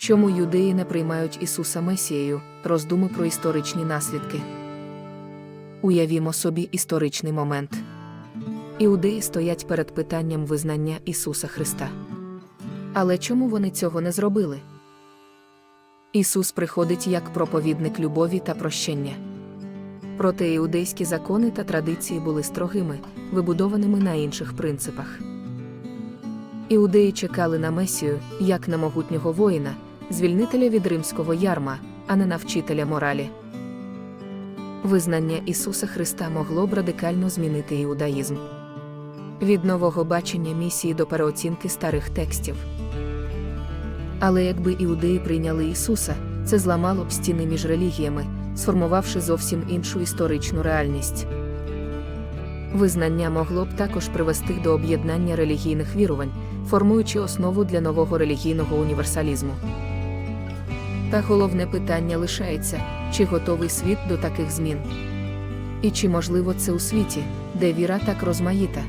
Чому юдеї не приймають Ісуса Месією, роздуми про історичні наслідки. Уявімо собі історичний момент. Іудеї стоять перед питанням визнання Ісуса Христа. Але чому вони цього не зробили? Ісус приходить як проповідник любові та прощення. Проте іудейські закони та традиції були строгими, вибудованими на інших принципах. Іудеї чекали на Месію, як на могутнього воїна, звільнителя від римського ярма, а не на вчителя моралі. Визнання Ісуса Христа могло б радикально змінити іудаїзм. Від нового бачення місії до переоцінки старих текстів. Але якби іудеї прийняли Ісуса, це зламало б стіни між релігіями, сформувавши зовсім іншу історичну реальність. Визнання могло б також привести до об'єднання релігійних вірувань, формуючи основу для нового релігійного універсалізму. Та головне питання лишається, чи готовий світ до таких змін? І чи можливо це у світі, де віра так розмаїта?